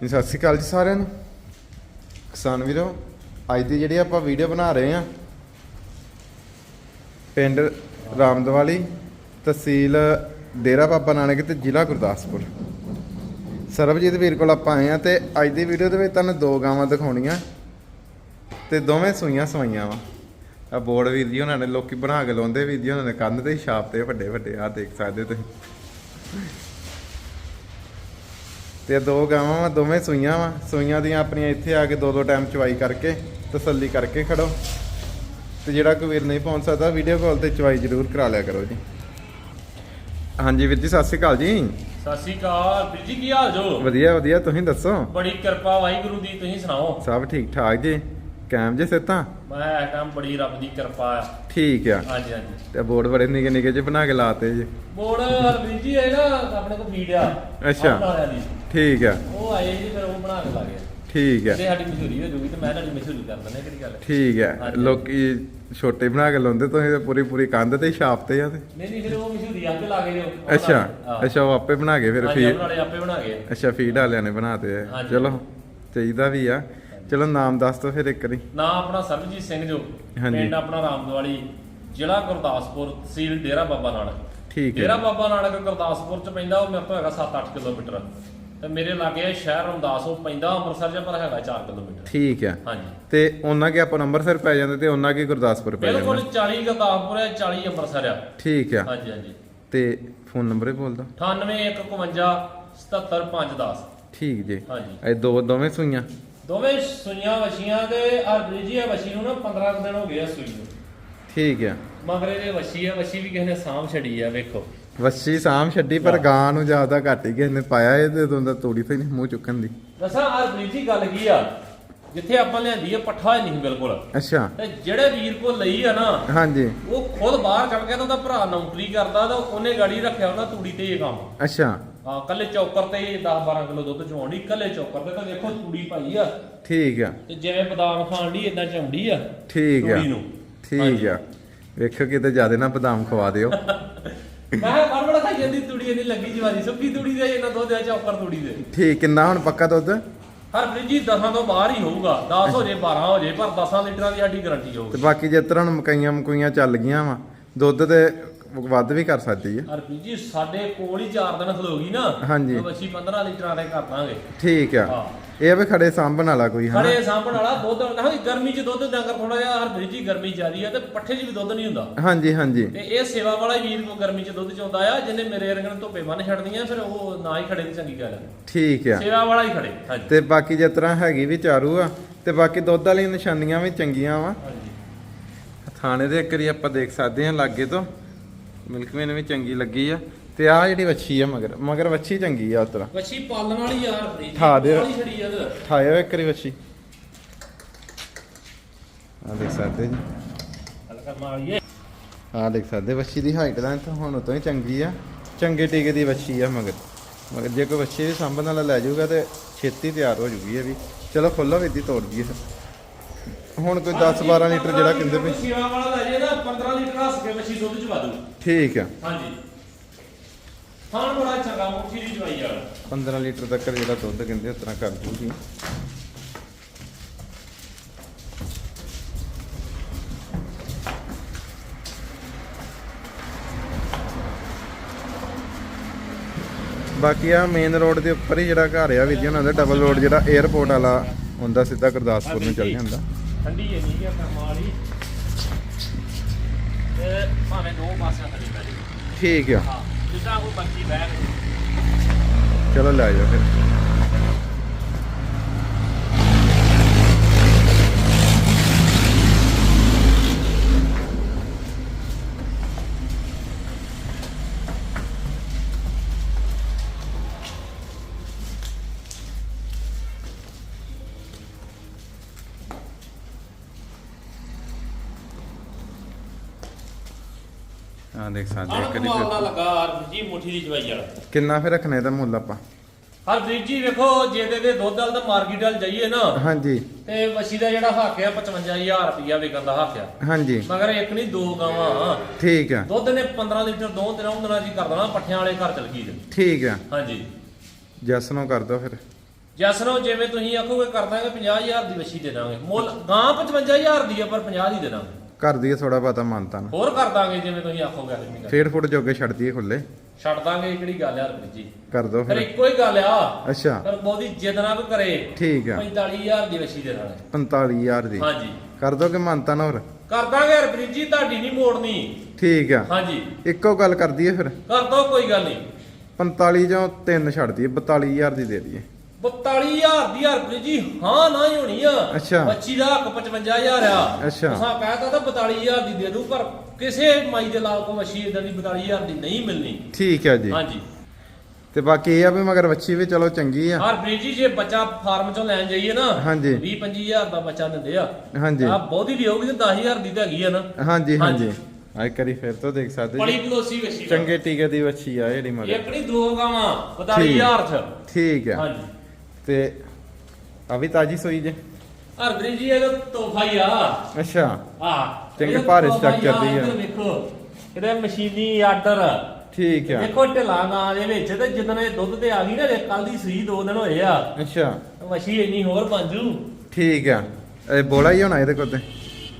ਸਤਿ ਸ਼੍ਰੀ ਅਕਾਲ ਜੀ ਸਾਰਿਆਂ ਨੂੰ। ਕਿਸਾਨ ਵੀਰੋ, ਅੱਜ ਦੀ ਜਿਹੜੀ ਆਪਾਂ ਵੀਡੀਓ ਬਣਾ ਰਹੇ ਆ ਪਿੰਡ ਰਾਮਦਵਾਲੀ ਤਹਿਸੀਲ ਡੇਰਾ ਬਾਬਾ ਨਾਨਕ ਤੇ ਜ਼ਿਲ੍ਹਾ ਗੁਰਦਾਸਪੁਰ। ਸਰਬਜੀਤ ਵੀਰ ਕੋਲ ਆਪਾਂ ਆਏ ਆ ਤੇ ਅੱਜ ਦੀ ਵੀਡੀਓ ਦੇ ਵਿੱਚ ਤੁਹਾਨੂੰ ਦੋ ਗਾਵਾਂ ਦਿਖਾਉਣੀਆਂ ਤੇ ਦੋਵੇਂ ਸੂਈਆਂ ਸਵਾਈਆਂ ਵਾ। ਆ ਬੋਰਡ ਵੀਰ ਜੀ ਉਹਨਾਂ ਨੇ, ਲੋਕੀ ਬਣਾ ਕੇ ਲਾਉਂਦੇ ਵੀਰ ਜੀ ਉਹਨਾਂ ਨੇ ਕੰਧ ਤੇ ਛਾਪ ਤੇ ਵੱਡੇ ਵੱਡੇ ਆ ਦੇਖ ਸਕਦੇ ਤੁਸੀਂ। ਤੇ ਦੋ ਗਾਵਾਂ ਵਾ ਦੋਵੇਂ ਸੂਈਆਂ ਵਾ। ਸੂਈਆਂ ਦੀਆਂ ਆਪਣੀਆਂ ਇੱਥੇ ਆ ਕੇ ਦੋ ਦੋ ਟਾਈਮ ਚਵਾਈ ਕਰਕੇ ਤਸੱਲੀ ਕਰਕੇ ਖੜੋ। ਤੇ ਜਿਹੜਾ ਕੋਈ ਵੀਰ ਨਹੀਂ ਪਹੁੰਚ ਸਕਦਾ ਵੀਡੀਓ ਕਾਲ ਤੇ ਚਵਾਈ ਜ਼ਰੂਰ ਕਰਾ ਲਿਆ ਕਰੋ ਜੀ। ਹਾਂਜੀ ਵੀਰ ਜੀ ਸਤਿ ਸ਼੍ਰੀ ਅਕਾਲ ਜੀ। ਸਤਿ ਸ਼੍ਰੀ ਅਕਾਲ। ਵੀਰ ਜੀ ਕੀ ਹਾਲ ਜੋ? ਵਧੀਆ ਵਧੀਆ। ਤੁਸੀਂ ਦੱਸੋ? ਬੜੀ ਕਿਰਪਾ ਵਾਹਿਗੁਰੂ ਦੀ ਤੁਸੀਂ ਸੁਣਾਓ? ਸਭ ਠੀਕ ਠਾਕ ਜੀ। ਕਾਇਮ ਜੇ ਸਿੱਤਾਂ ਮੈਂ ਟਾਈਮ ਬੜੀ ਰੱਬ ਦੀ ਕਿਰਪਾ ਆ। ਠੀਕ ਆ। ਹਾਂਜੀ ਹਾਂਜੀ। ਤੇ ਬੋਰਡ ਬੜੇ ਨਿੱਕੇ ਨਿੱਕੇ ਜਿਹੇ ਬਣਾ ਕੇ ਲਾਤੇ ਜੀ। ਬੋੜ ਵੀਰ ਜੀ ਇਹ ਨਾ ਆਪਣੇ ਕੋਲ ਫੀਡ ਆ। ਅੱਛਾ। ਠੀਕ ਆ। ਉਹ ਆਏ ਜੀ ਫਿਰ ਉਹ ਬਣਾ ਕੇ ਲਾ ਗਏ। ਠੀਕ ਆ। ਤੇ ਸਾਡੀ ਮਸ਼ਹੂਰੀ ਹੋ ਜੂਗੀ ਤੇ ਮੈਂ ਤੁਹਾਡੀ ਮਸ਼ਹੂਰੀ ਕਰ ਦਿੰਦਾ ਕਿਹੜੀ ਗੱਲ ਠੀਕ ਹਾਂਜੀ। ਲੋਕੀ ਛੋਟੇ ਬਣਾ ਕੇ ਲਾਉਂਦੇ ਤੁਸੀਂ ਤੇ ਪੂਰੀ ਪੂਰੀ ਕੰਧ ਤੇ ਹੀ ਛਾਪ ਤੇ ਆ ਤੇ। ਨਹੀਂ ਨਹੀਂ ਫਿਰ ਉਹ ਮਸ਼ਹੂਰੀ ਆਪੇ ਲਾ ਕੇ ਦਿਓ ਅੱਛਾ। ਅੱਛਾ ਉਹ ਆਪੇ ਬਣਾ ਕੇ ਫਿਰ ਫੀਡ ਆਪੇ ਬਣਾ ਗਏ। ਅੱਛਾ ਫੀਡ ਵਾਲਿਆਂ ਨੇ ਬਣਾਤੇ। ਚਲੋ ਚਾਹੀਦਾ ਵੀ ਆ। ਚਲੋ ਨਾਮ ਦੱਸ ਦੋ ਫਿਰ ਇੱਕ ਵਾਰੀ। ਨਾ ਆਪਣਾ ਸਰਬਜੀਤ ਸਿੰਘ ਜੋ ਹਾਂਜੀ। ਪਿੰਡ ਆਪਣਾ ਰਾਮਦਵਾਲੀ ਜ਼ਿਲ੍ਹਾ ਗੁਰਦਾਸਪੁਰ ਤਹਿਸੀਲ ਡੇਰਾ ਬਾਬਾ ਨਾਨਕ। ਠੀਕ ਡੇਰਾ ਹੈ ਬਾਬਾ ਨਾਨਕ ਗੁਰਦਾਸਪੁਰ ਚ ਪੈਂਦਾ ਉਹ ਮੇਰੇ ਤੋਂ ਹੈਗਾ 7-8 ਕਿਲੋਮੀਟਰ। ਤੇ ਮੇਰੇ ਲਾਗੇ ਹੈ ਸ਼ਹਿਰ ਰਮਦਾਸ ਉਹ ਪੈਂਦਾ ਅੰਮ੍ਰਿਤਸਰ ਜਾਂ ਪਰ ਹੈਗਾ 4 ਕਿਲੋਮੀਟਰ। ਠੀਕ ਆ ਹਾਂਜੀ। ਤੇ ਉਹਨਾਂ ਕੇ ਆਪਾਂ ਅੰਮ੍ਰਿਤਸਰ ਪੈ ਜਾਂਦੇ ਤੇ ਉਹਨਾਂ ਕੀ ਗੁਰਦਾਸਪੁਰ ਪੈ ਬਿਲਕੁਲ ਜਾਂਦਾ। 40 ਗੁਰਦਾਸਪੁਰ ਹੈ 40 ਅੰਮ੍ਰਿਤਸਰ ਆ। ਠੀਕ ਆ ਹਾਂਜੀ ਹਾਂਜੀ। ਤੇ ਫੋਨ ਨੰਬਰ ਹੀ ਬੋਲ ਦੋ 98 151 77510 ਠੀਕ ਜੀ। ਹਾਂਜੀ। ਇਹ ਦੋ ਦੋਵੇਂ ਸੂਈਆਂ। ਦੋਵੇਂ ਸੂਈਆਂ ਵਛੀਆਂ ਤੇ ਅਰਬਰੀਜੀ ਆ ਵਛੀ ਨੂੰ ਨਾ 15 ਕੁ ਦਿਨ ਹੋ ਗਏ ਆ ਸੂਈ ਨੂੰ। ਠੀਕ ਆ ਮਗਰੇ ਦੇ ਵਛੀ ਆ ਵਛੀ ਵੀ ਕਿਸੇ ਨੇ ਸਾਂਭ ਛੜੀ ਆ ਵੇਖੋ। ਵੱਛੀ ਸਾਮ ਛੱਡੀ ਪਰ ਗਾਂ ਨੂੰ ਜ਼ਿਆਦਾ ਘੱਟ ਹੀ ਕਿਸੇ ਨੇ ਪਾਇਆ ਇਹ ਤੇ ਦੋਂਦਾ ਤੋੜੀ ਤੇ ਨਹੀਂ ਮੂੰਹ ਚੁੱਕਣ ਦੀ। ਦੱਸਾਂ ਅਰਬਰੀਜੀ ਗੱਲ ਕੀ ਆ? ਜਿੱਥੇ ਆਪਾਂ ਲਿਆਂਦੀ ਆ ਪੱਠਾ ਹੀ ਨਹੀਂ ਬਿਲਕੁਲ। ਅੱਛਾ। ਤੇ ਜਿਹੜੇ ਵੀਰ ਕੋ ਲਈ ਆ ਨਾ ਹਾਂਜੀ। ਉਹ ਖੁਦ ਬਾਹਰ ਚੱਲ ਗਿਆ ਤਾਂ ਉਹਦਾ ਭਰਾ ਨੌਕਰੀ ਕਰਦਾ ਤਾਂ ਉਹਨੇ ਗਾੜੀ ਰੱਖਿਆ ਉਹਨਾਂ ਤੂੜੀ ਤੇ ਇਹ ਕੰਮ। ਅੱਛਾ। ਹਾਂ ਕੱਲੇ ਚੌਕਰ ਤੇ 10 12 ਕਿਲੋ ਦੁੱਧ ਚਵਾਉਣੀ ਕੱਲੇ ਚੌਕਰ ਤੇ ਤਾਂ ਵੇਖੋ ਤੂੜੀ ਪਾਈ ਆ। ਠੀਕ ਆ। ਤੇ ਜਿਵੇਂ ਬਦਾਮ ਖਾਣ ਦੀ ਇਦਾਂ ਚੌਂਦੀ ਆ। ਠੀਕ ਆ ਤੂੜੀ ਨੂੰ। ਠੀਕ ਆ। ਵੇਖੋ ਕਿਤੇ ਜ਼ਿਆਦਾ ਨਾ ਬਦਾਮ ਖਵਾ ਦਿਓ। ਮੈਂ ਬੜ ਖਾਈ ਜਾਂਦੀ ਤੂੜੀ ਇਹਦੀ ਲੱਗੀ ਜਵਾਰੀ ਸੁੱਕੀ ਤੂੜੀ ਦੇ ਇਹਨਾਂ ਦੁੱਧ ਆ ਚੌਕਰ ਤੂੜੀ ਦੇ। ਠੀਕ ਕਿੰਨਾ ਹੁਣ ਪੱਕਾ ਦੁੱਧ? ਹਰ ਫ੍ਰਿਜੀ 10 ਤੋਂ ਬਾਹਰ ਹੀ ਹੋਊਗਾ 10 ਹੋ ਜੇ 12 ਹੋ ਜੇ ਪਰ 10 ਲੀਟਰਾਂ ਦੀ ਸਾਡੀ ਗਾਰੰਟੀ ਤੇ ਹੋਊਗੀ ਬਾਕੀ ਜਿਸ ਤਰ੍ਹਾਂ ਮਕਈਆਂ ਮਕਈਆਂ ਚੱਲ ਗਈਆਂ ਵਾ ਦੁੱਧ ਤੇ ਵੱਧ ਵੀ ਕਰ ਸਕਦੀ ਆ ਹਰ ਫ੍ਰਿਜੀ ਸਾਡੇ ਕੋਲ ਹੀ 4 ਦਿਨ ਖਲੋਗੀ ਨਾ। ਹਾਂਜੀ। ਤੇ ਅਸੀਂ 15 ਲੀਟਰਾਂ ਦੇ ਕਰ ਦਾਂਗੇ। ਠੀਕ ਆ। ਹਾਂ। ਇਹ ਵੀ ਖੜੇ ਸਾਂਭਣ ਵਾਲਾ ਕੋਈ ਹਨਾ? ਖੜੇ ਸਾਂਭਣ ਵਾਲਾ ਦੁੱਧ ਹਾਂ ਗਰਮੀ 'ਚ ਦੁੱਧ ਡੰਗਰ ਥੋੜਾ ਜਿਹਾ ਹਰ ਫ੍ਰਿਜੀ ਗਰਮੀ ਜ਼ਿਆਦੀ ਆ ਤੇ ਪੱਠੇ 'ਚ ਵੀ ਦੁੱਧ ਨਹੀਂ ਹੁੰਦਾ। ਹਾਂਜੀ ਹਾਂਜੀ। ਤੇ ਇਹ ਸੇਵਾ ਵਾਲਾ ਵੀਰ ਕੋ ਗਰਮੀ 'ਚ ਦੁੱਧ ਚੋਂਦਾ ਆ ਜਿਹਨੇ ਮੇਰੇ ਰੰਗਣ ਧੁੱਪੇ ਬੰਨ ਛੱਡਦੀਆਂ ਫਿਰ ਉਹ ਨਾ ਹੀ ਖੜੇ ਦੀ ਚੰਗੀ ਗੱਲ ਹੈ ਠੀਕ ਆ। ਸੇਵਾ ਵਾਲਾ ਹੀ ਖੜੇ ਹਾਂਜੀ। ਤੇ ਬਾਕੀ ਜਿਸ ਤਰ੍ਹਾਂ ਹੈਗੀ ਵੀ ਚਾਰੂ ਆ ਤੇ ਬਾਕੀ ਦੁੱਧ ਵਾਲੀਆਂ ਨਿਸ਼ਾਨੀਆਂ ਵੀ ਚੰਗੀਆਂ ਵਾ। ਹਾਂਜੀ। ਥਾਣੇ ਦੇ ਇੱਕ ਵਾਰੀ ਆਪਾਂ ਦੇਖ ਸਕਦੇ ਹਾਂ ਲਾਗੇ ਤੋਂ। ਮਿਲਕਮੇਨ ਵੀ ਚੰਗੀ ਲੱਗੀ ਆ। ਤੇ ਆ ਜਿਹੜੀ ਵੱਛੀ ਆ ਮਗਰ ਮਗਰ ਵੱਛੀ ਚੰਗੀ ਆ ਉਤਰਾ। ਵੱਛੀ ਪਾਲਣ ਵਾਲੀ ਯਾਰ ਫ੍ਰਿਜੀ ਠਾ ਦੇ। ਛੜੀ ਆ। ਠਾਇਓ ਇੱਕ ਵਾਰੀ ਵੱਛੀ। ਆ ਦੇਖ ਸਕਦੇ ਜੀ। ਹਲਕਾ ਮਾਰੀਏ ਆ ਦੇਖ ਸਕਦੇ ਵੱਛੀ ਦੀ ਹਾਈਟ ਦਾ ਤਾਂ ਹੁਣ ਤੋਂ ਹੀ ਚੰਗੀ ਆ। ਚੰਗੇ ਟੀਕੇ ਦੀ ਵੱਛੀ ਆ ਮਗਰ। ਮਗਰ ਜੇ ਕੋਈ ਵੱਛੀ ਵੀ ਸਾਂਭਣ ਵਾਲਾ ਲੈ ਜਾਊਗਾ ਤੇ ਛੇਤੀ ਤਿਆਰ ਹੋ ਜੂਗੀ ਇਹ ਵੀ। ਚਲੋ ਖੁੱਲੋ ਵਿੱਦੀ ਤੋੜ ਦਈਏ। ਹੁਣ ਕੋਈ 10 12 ਲੀਟਰ ਜਿਹੜਾ ਕਹਿੰਦੇ ਵੀ। ਸੇਵਾ ਵਾਲਾ ਲੈ ਜੇ ਨਾ 15 ਲੀਟਰ ਹੱਸ ਕੇ ਵੱਛੀ ਦੁੱਧ ਚ ਵਾਦੂ ਠੀਕ ਆ। ਹਾਂਜੀ। ਖਾਣ ਬੜਾ ਚੰਗਾ ਮੁੱਠੀ ਦੀ ਜਵਾਈ ਵਾਲਾ 15 ਲੀਟਰ ਤੱਕ ਜਿਹੜਾ ਦੁੱਧ ਕਹਿੰਦੇ ਉਸ ਤਰ੍ਹਾਂ ਕਰ ਦੂਗੀ। ਬਾਕੀ ਆ ਮੇਨ ਰੋਡ ਦੇ ਉੱਪਰ ਹੀ ਜਿਹੜਾ ਘਰ ਆ ਵੀਰ ਜੀ ਉਹਨਾਂ ਦਾ ਡਬਲ ਰੋਡ ਜਿਹੜਾ 에어ਪੋਰਟ ਵਾਲਾ ਹੁੰਦਾ ਸਿੱਧਾ ਗੁਰਦਾਸਪੁਰ ਨੂੰ ਚੱਲ ਜਾਂਦਾ। ਠੰਡੀ ਹੈ ਨਹੀਂ ਹੈ ਕੰਮ ਵਾਲੀ ਤੇ ਭਾਵੇਂ ਦੋ ਪਾਸਿਆਂ ਥੱਲੇ ਜੇ ਠੀਕ ਆ। ਹਾਂ ਜਿੱਦਾਂ ਕੋਈ ਬੱਚੀ ਗਈ ਚਲੋ ਲੈ ਜਾਓ ਫਿਰ। ਆ ਦੇਖ ਸਕਦੇ ਹਰ ਇੱਕ ਵਾਰੀ ਕਮਾਲ ਦਾ ਫਿਰ। ਲੱਗਾ ਹਰ ਜੀ ਮੁੱਠੀ ਦੀ ਜਵਾਈ ਵਾਲਾ। ਕਿੰਨਾ ਫਿਰ ਰੱਖਣਾ ਇਹਦਾ ਮੁੱਲ ਆਪਾਂ? ਹਰ ਜੀ ਵੇਖੋ ਜੇ ਦੇ ਦੇ ਦੁੱਧ ਵਾਲ ਤਾਂ ਮਾਰਕੀਟ ਵਾਲ ਜਾਈਏ ਨਾ ਹਾਂਜੀ। ਤੇ ਵਛੀ ਦਾ ਜਿਹੜਾ ਹੱਕ ਆ 55000 ਰੁਪਇਆ ਵਿਕਣ ਦਾ ਹੱਕ ਆ। ਹਾਂਜੀ। ਮਗਰ ਇੱਕ ਨਹੀਂ ਦੋ ਗਾਵਾਂ। ਠੀਕ ਆ। ਦੁੱਧ ਨੇ 15 ਲੀਟਰ ਦੋ ਦਿਨਾਂ ਜੀ ਕਰ ਦੇਣਾ ਪੱਠਿਆਂ ਵਾਲੇ ਘਰ ਚਲ ਗਈ। ਠੀਕ ਆ। ਹਾਂਜੀ। ਜੈਸ ਨੂੰ ਕਰ ਦੋ ਫਿਰ। ਜਸਨੋ ਜਿਵੇਂ ਤੁਸੀਂ ਆਖੋਗੇ ਕਰ ਦਾਂਗੇ 50000 ਦੀ ਵੱਛੀ ਦੇ ਦਾਂਗੇ। ਮੁੱਲ ਗਾਂ 55000 ਦੀ ਆ ਪਰ 50 ਦੀ ਦੇ ਦਾਂਗੇ। ਕਰ ਦਈਏ ਥੋੜਾ ਬਹੁਤਾ ਮਾਨਤਾ ਨਾ। ਹੋਰ ਕਰ ਦਾਂਗੇ ਜਿਵੇਂ ਤੁਸੀਂ ਆਖੋਗੇ ਅਗਲੀ ਗੱਲ ਫੇਰ ਫੁੱਟ ਜੋਗੇ ਛੱਡ ਦਈਏ ਖੁੱਲੇ ਛੱਡ ਦਾਂਗੇ ਕਿਹੜੀ ਗੱਲ ਆ ਹਰਪ੍ਰੀਤ ਜੀ? ਕਰ ਦੋ ਫਿਰ ਫਿਰ। ਇੱਕੋ ਹੀ ਗੱਲ ਆ। ਅੱਛਾ। ਪਰ ਬਹੁਤੀ ਜਿੱਦ ਨਾ ਕੋਈ ਕਰੇ। ਠੀਕ ਆ। 45000 ਦੀ ਵੱਛੀ ਦੇ ਦਾਂਗੇ 45000 ਦੀ। ਹਾਂਜੀ। ਕਰ ਦੋਗੇ ਮਾਨਤਾ ਨਾ ਹੋਰ? ਕਰ ਦਾਂਗੇ ਹਰਪ੍ਰੀਤ ਜੀ ਤੁਹਾਡੀ ਨਹੀਂ ਮੋੜਨੀ ਠੀਕ ਆ। ਹਾਂਜੀ। ਇੱਕੋ ਗੱਲ ਕਰ ਦਈਏ ਫਿਰ। ਕਰ ਦੋ ਕੋਈ ਗੱਲ ਨਹੀਂ 45 ਜਾਂ 3 ਛੱਡ ਦਈਏ 42000 ਦੀ ਦੇ ਦਈਏ। 42000 ਦੀ ਹਰਪ੍ਰੀਤ ਜੀ ਹਾਂ ਨਾ ਹੀ ਹੋਣੀ ਆ। ਅੱਛਾ। ਬੱਚੀ ਦਾ ਹੱਕ 55000 ਆ। ਅੱਛਾ। ਤੁਸਾਂ ਕਹਿਤਾ ਤਾਂ 42000 ਦੀ ਦੇ ਦੂੰ ਪਰ ਕਿਸੇ ਮਾਈ ਦੇ ਲਾਲ ਕੋ ਮੱਛੀ ਇਦਾਂ ਦੀ 42000 ਦੀ ਨਹੀਂ ਮਿਲਣੀ। ਠੀਕ ਆ ਜੀ। ਹਾਂਜੀ। ਤੇ ਬਾਕੀ ਇਹ ਆ ਵੀ ਮਗਰ ਵੱਛੀ ਵੀ ਚਲੋ ਚੰਗੀ ਆ। ਹਰਪ੍ਰੀਤ ਜੀ ਜੇ ਬੱਚਾ ਫਾਰਮ ਚੋਂ ਲੈਣ ਜਾਈਏ ਨਾ ਹਾਂਜੀ। 20 25000 ਦਾ ਬੱਚਾ ਦਿੰਦੇ ਆ। ਹਾਂਜੀ। ਆ ਬਹੁਤੀ ਵੀ ਹੋਊਗੀ ਤੇ 10000 ਦੀ ਤਾਂ ਹੈਗੀ ਆ ਨਾ। ਹਾਂਜੀ ਹਾਂਜੀ। ਹਾਂਜੀ। ਆਈ ਕਰੀ ਫਿਰ ਤੋਂ ਦੇਖ ਸਕਦੇ ਪਲੀ ਜੀ ਪਲੋਸੀ ਵੱਛੀ ਦਾ। ਚੰਗੇ ਟੀਕੇ ਦੀ ਵੱਛੀ ਆ ਜਿਹੜੀ ਮਗਰ। ਇੱਕ ਨਹੀਂ ਦੋ ਗਾਵਾਂ 42000 ਚ। ਠੀਕ ਆ। ਹਾਂਜੀ। ਤੇ ਆ ਵੀ ਤਾਜੀ ਸੋਈ ਜੇ। ਹਰਪ੍ਰੀਤ ਜੀ ਇਹਦਾ ਤੋਹਫਾ ਹੀ ਆ। ਅੱਛਾ। ਆ ਚੰਗੇ ਭਾਰੇ structure ਦੀ ਆ। ਵੇਖੋ ਇਹਦਾ ਮਸ਼ੀਨੀ ਆਰਡਰ। ਠੀਕ ਆ। ਦੇਖੋ ਢਿਲਾ ਗਾਂ ਦੇ ਵਿੱਚ ਤੇ ਜਦੋਂ ਇਹ ਦੁੱਧ ਤੇ ਆ ਗਈ ਨਾ ਕੱਲ ਦੀ ਸੂਈ ਦੋ ਦਿਨ ਹੋਏ ਆ। ਅੱਛਾ। ਮੱਛੀ ਇੰਨੀ ਹੋਰ ਬਣ ਜੂ। ਠੀਕ ਆ। ਇਹ ਬੋਲਾ ਹੀ ਹੋਣਾ ਇਹਦੇ ਕੋਲ ਤੇ।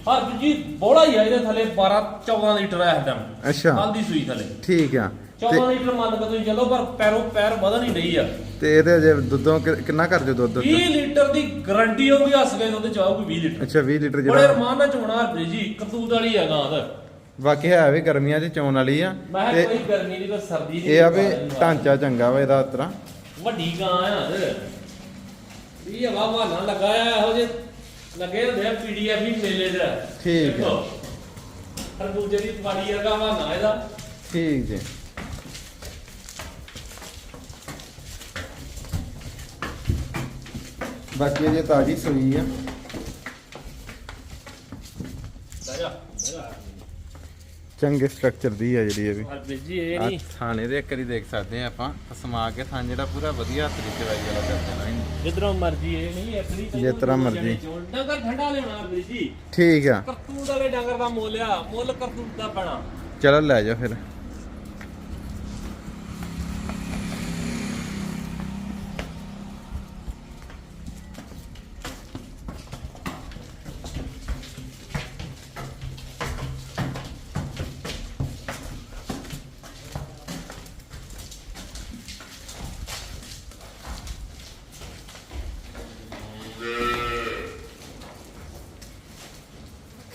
ਹਰ ਜੀ ਬੋਲਾ ਹੀ ਆ ਇਹਦੇ ਥੱਲੇ 12 14 ਲੀਟਰ ਆ ਹਦਮ ਅੱਛਾ। ਕੱਲ ਦੀ ਸੂਈ ਥੱਲੇ। ਠੀਕ ਆ। 14 ਲੀਟਰ ਮੰਨ ਕੇ ਤੁਸੀਂ ਚੱਲੋ ਪਰ ਪੈਰੋਂ ਪੈਰ ਵਧਣ ਹੀ ਰਹੀ ਆ। ਤੇ ਇਹਦੇ ਜੇ ਦੁੱਧੋਂ ਕਿ- ਕਿੰਨਾ ਕਰ ਜੋ ਦੁੱਧ 20 ਲੀਟਰ ਦੀ ਗਰੰਟੀ ਹੋਊਗੀ ਹੱਸ ਕੇ ਦੁੱਧ ਚਾਹੂਗੀ 20 ਲੀਟਰ। ਅੱਛਾ 20 ਲੀਟਰ ਬੜੇ ਜਿਹੜਾ ਰਮਾਨ ਨਾਲ ਚੋਣਾ ਹਰ ਜੀ ਕਰਤੂਤ ਵਾਲੀ ਆ ਗਾਂ ਦਾ ਬਾਕੀ ਹੈ ਵੀ ਗਰਮੀਆਂ 'ਚ ਚੌਣ ਵਾਲੀ ਆ। ਮੈਂ ਕਿਹਾ ਤੇ ਕੋਈ ਗਰਮੀ ਨਹੀਂ ਕੋਈ ਸਰਦੀ ਨਹੀਂ ਇਹ ਆ ਵੀ ਢਾਂਚਾ ਚੰਗਾ ਵਾ ਇਹਦਾ ਉਤਰਾ ਵੱਡੀ ਗਾਂ ਆ ਤੇ ਇਹ ਹਵਾ ਬਹਾਨਾ ਲੱਗਾ ਆ ਇਹੋ ਜਿਹੇ ਲੱਗੇ ਹੁੰਦੇ ਆ ਪੀਡੀਐਫ ਵੀ ਮੇਲੇ ਦਾ ਠੀਕ ਹੈ। ਖਰਬੂਜੇ ਦੀ ਤਵਾੜੀ ਵਰਗਾ ਬਹਾਨਾ ਇਹਦਾ। ਠੀਕ ਜੀ ਬਾਕੀ ਇਹ ਜੇ ਤਾਜੀ ਸੂਈ ਆ। ਜਾ ਜਾ ਚੰਗੇ ਸਟਰਕਚਰ ਦੀ ਆ ਜਿਹੜੀ ਇਹ ਵੀ। ਹਰਪ੍ਰੀਤ ਜੀ ਇਹ ਆ ਨਹੀਂ। ਥਾਣੇ ਦੇ ਇੱਕ ਵਾਰੀ ਦੇਖ ਸਕਦੇ ਆ ਆਪਾਂ। ਸਮਾ ਕੇ ਥਾਂ ਜਿਹੜਾ ਪੂਰਾ ਵਧੀਆ ਤਰੀਕੇ ਨਾਲ ਵਾਲਾ ਕਰ ਦੇਣਾ ਇਹਨੂੰ। ਜਿੱਧਰੋਂ ਮਰਜ਼ੀ ਇਹ ਨਹੀਂ ਐਕਲੀ ਜਿਸ ਤਰ੍ਹਾਂ ਮਰਜ਼ੀ। ਡੰਗਰ ਠੰਡਾ ਲਿਆਉਣਾ ਹਰਪ੍ਰੀਤ ਜੀ। ਠੀਕ ਆ। ਕਰਤੂਤ ਵਾਲੇ ਡੰਗਰ ਦਾ ਮੁੱਲ ਆ। ਮੁੱਲ ਕਰਤੂਤ ਦਾ ਪੈਣਾ। ਚਲੋ ਲੈ ਜਾਓ ਫਿਰ।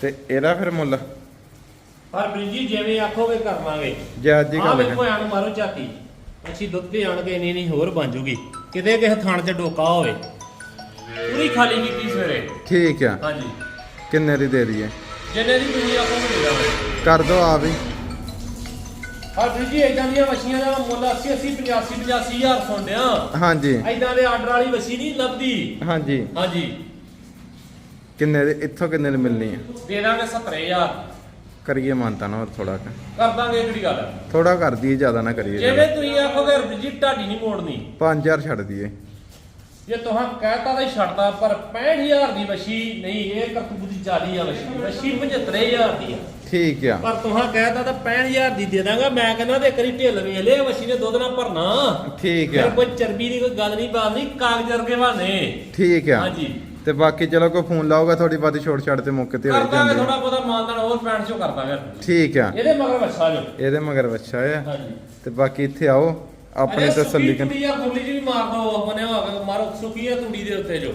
ਤੇ ਇਹਦਾ ਫਿਰ ਮੁੱਲ? ਹਰਪ੍ਰੀਤ ਜੀ ਜਿਵੇਂ ਆਖੋਗੇ ਕਰਵਾਂਗੇ ਜੇ ਅੱਜ ਹੀ ਆ ਗੱਲ ਵੇਖੋ ਆਣ ਮਾਰੋ ਝਾਤੀ ਅੱਛੀ ਦੁੱਧ ਤੇ ਆਣ ਕੇ ਇੰਨੀ ਨਹੀਂ ਹੋਰ ਬਣ ਜੂਗੀ। ਕਿਤੇ ਕਿਸੇ ਥਾਣ ਤੇ ਡੋਕਾ ਹੋਵੇ। ਪੂਰੀ ਖਾਲੀ ਕੀਤੀ ਸਵੇਰੇ। ਠੀਕ ਆ। ਹਾਂਜੀ। ਕਿੰਨੇ ਦੀ ਦੇ ਦਈਏ? ਜਿੰਨੇ ਦੀ ਤੁਸੀਂ ਆਖੋਗੇ ਦੇ ਦਾਂਗੇ। ਕਰ ਦੋ ਆ ਵੀ ਹਰਪ੍ਰੀਤ ਜੀ ਇਦਾਂ ਦੀਆਂ ਮੱਛੀਆਂ ਦਾ ਮੁੱਲ 80 80 85 85 ਹਜ਼ਾਰ ਸੁਣਿਆ ਹਾਂਜੀ। ਇਦਾਂ ਦੇ ਆਰਡਰ ਵਾਲੀ ਮੱਛੀ ਨਹੀਂ ਲੱਭਦੀ। ਹਾਂਜੀ। ਹਾਂਜੀ। ਕਿੰਨੇ ਦੇ ਇੱਥੋਂ ਕਿੰਨੇ ਦੀ ਮਿਲਣੀ ਆ? ਦੇ ਦਾਂਗੇ 70000 ਕਰੀਏ ਮਾਨਤਾ ਨਾ ਥੋੜਾ ਕਰ ਦਾਂਗੇ ਕਿਹੜੀ ਗੱਲ। ਥੋੜਾ ਕਰ ਦਈਏ ਜ਼ਿਆਦਾ ਨਾ ਕਰੀਏ ਜਿਵੇਂ ਤੁਸੀਂ ਆਖੋਗੇ ਜੀ ਢਾਡੀ ਨਹੀਂ ਮੋੜਨੀ। 5000 ਛੱਡ ਦਈਏ। ਜੇ ਤੁਹਾਂ ਕਹਿਤਾ ਤਾਂ ਹੀ ਛੱਡਦਾ ਪਰ 65000 ਦੀ ਮੱਛੀ ਨਹੀਂ ਇਹ ਕਰਤੂਤ ਦੀ ਚਾਲੀ ਆ ਮੱਛੀ ਮੱਛੀ 75000 ਦੀ ਆ। ਠੀਕ ਆ। ਪਰ ਤੁਹਾਂ ਕਹਿਤਾ ਤਾਂ 65000 ਦੀ ਦੇ ਦਾਂਗਾ। ਮੈਂ ਕਹਿੰਦਾ ਤੇ ਕਰੀ ਢਿੱਲ ਵੇਖ ਲੈ ਮੱਛੀ ਨੇ ਦੁੱਧ ਨਾ ਭਰਨਾ। ਠੀਕ ਫਿਰ ਆ ਕੋਈ ਚਰਬੀ ਦੀ ਕੋਈ ਗੱਲ ਨਹੀਂ ਬਾਤ ਨਹੀਂ ਕਾਗਜ਼ ਵਰਗੇ ਬਹਾਨੇ। ਠੀਕ ਆ। ਹਾਂਜੀ। ਤੇ ਬਾਕੀ ਚਲੋ ਕੋਈ ਫੋਨ ਲਾਊਗਾ ਥੋੜੀ ਬਾਤੀ ਛੋੜ ਛੱਡ ਤੇ ਮੌਕੇ ਤੇ ਹੋ ਕਰ ਹੀ ਦਾਂਗੇ ਜਾਂਦੀ ਥੋੜਾ। ਬਹੁਤਾ ਮਾਨਦਾਨ ਹੋਰ ਪੈਂਟ ਚੋਂ ਕਰ ਦਾਂਗੇ। ਠੀਕ ਆ। ਇਹਦੇ ਮਗਰ ਵੱਛਾ ਜੋ। ਇਹਦੇ ਮਗਰ ਬੱਚਾ ਆ। ਹਾਂਜੀ। ਤੇ ਬਾਕੀ ਇੱਥੇ ਆਓ ਆਪਣੀ ਤਸੱਲੀ ਕਰ ਤੂੜੀ ਆ ਗੁਰਲੀ ਜੀ ਵੀ ਮਾਰ ਦੋ ਮਨਿਆ ਹੋਗਾ ਮਾਰੋ ਸੁੱਕੀ ਆ ਤੂੜੀ ਦੇ ਉੱਤੇ ਜੋ।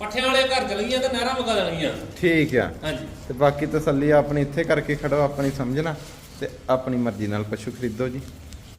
ਪੱਠਿਆਂ ਵਾਲੇ ਘਰ ਚਲ ਗਈਆਂ ਤੇ ਨਹਿਰਾਂ ਮਗਾ ਜਾਣਗੀਆਂ। ਠੀਕ ਆ। ਹਾਂਜੀ। ਤੇ ਬਾਕੀ ਤਸੱਲੀ ਆਪਣੀ ਇੱਥੇ ਕਰਕੇ ਖੜੋ ਆਪਣੀ ਸਮਝਣਾ ਤੇ ਆਪਣੀ ਮਰਜ਼ੀ ਨਾਲ ਪਸ਼ੂ ਖਰੀਦੋ ਜੀ।